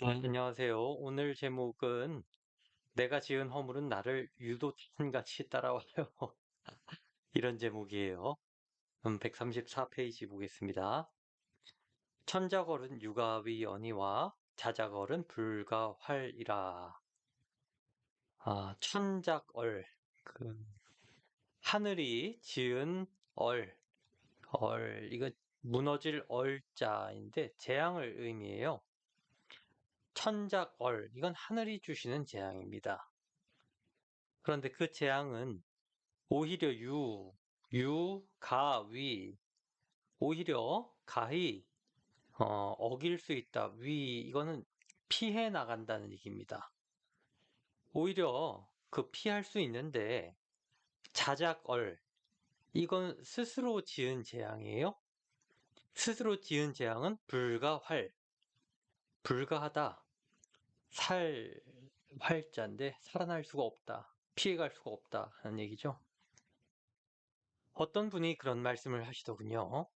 네, 안녕하세요. 오늘 제목은 내가 지은 허물은 나를 유도탄같이 따라와요. 이런 제목이에요. 음, 134페이지 보겠습니다. 천자걸은 육아위 언이와 자자걸은 불가활이라. 아, 천작얼. 그 하늘이 지은 얼. 얼. 이거 무너질 얼자인데 재앙을 의미해요. 천작얼, 이건 하늘이 주시는 재앙입니다. 그런데 그 재앙은 오히려 유, 유, 가, 위, 오히려 가히 어, 어길 수 있다. 위, 이거는 피해 나간다는 얘기입니다. 오히려 그 피할 수 있는데 자작얼, 이건 스스로 지은 재앙이에요. 스스로 지은 재앙은 불가활, 불가하다. 살 활자인데 살아날 수가 없다. 피해갈 수가 없다 하는 얘기죠. 어떤 분이 그런 말씀을 하시더군요.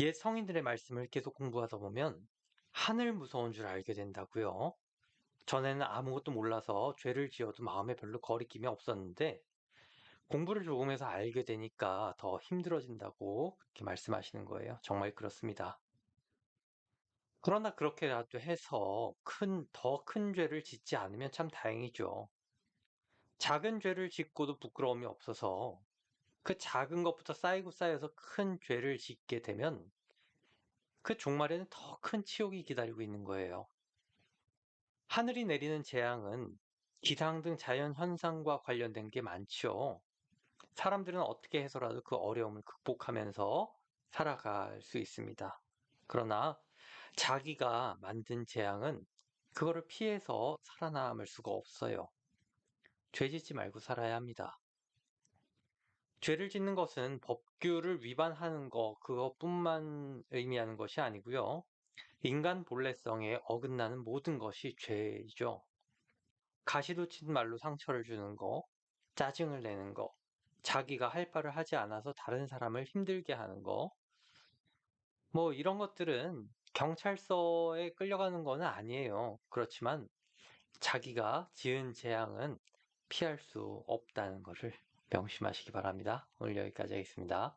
옛 성인들의 말씀을 계속 공부하다 보면 하늘 무서운 줄 알게 된다고요. 전에는 아무것도 몰라서 죄를 지어도 마음에 별로 거리낌이 없었는데 공부를 조금 해서 알게 되니까 더 힘들어진다고 그렇게 말씀하시는 거예요. 정말 그렇습니다. 그러나 그렇게라도 해서 큰, 더 큰 죄를 짓지 않으면 참 다행이죠. 작은 죄를 짓고도 부끄러움이 없어서 그 작은 것부터 쌓이고 쌓여서 큰 죄를 짓게 되면 그 종말에는 더 큰 치욕이 기다리고 있는 거예요. 하늘이 내리는 재앙은 기상 등 자연 현상과 관련된 게 많죠. 사람들은 어떻게 해서라도 그 어려움을 극복하면서 살아갈 수 있습니다. 그러나 자기가 만든 재앙은 그거를 피해서 살아남을 수가 없어요. 죄 짓지 말고 살아야 합니다. 죄를 짓는 것은 법규를 위반하는 것, 그것뿐만 의미하는 것이 아니고요. 인간 본래성에 어긋나는 모든 것이 죄이죠. 가시도 친 말로 상처를 주는 거, 짜증을 내는 거, 자기가 할 바를 하지 않아서 다른 사람을 힘들게 하는 거, 뭐 이런 것들은 경찰서에 끌려가는 거는 아니에요. 그렇지만 자기가 지은 재앙은 피할 수 없다는 것을 명심하시기 바랍니다. 오늘 여기까지 하겠습니다.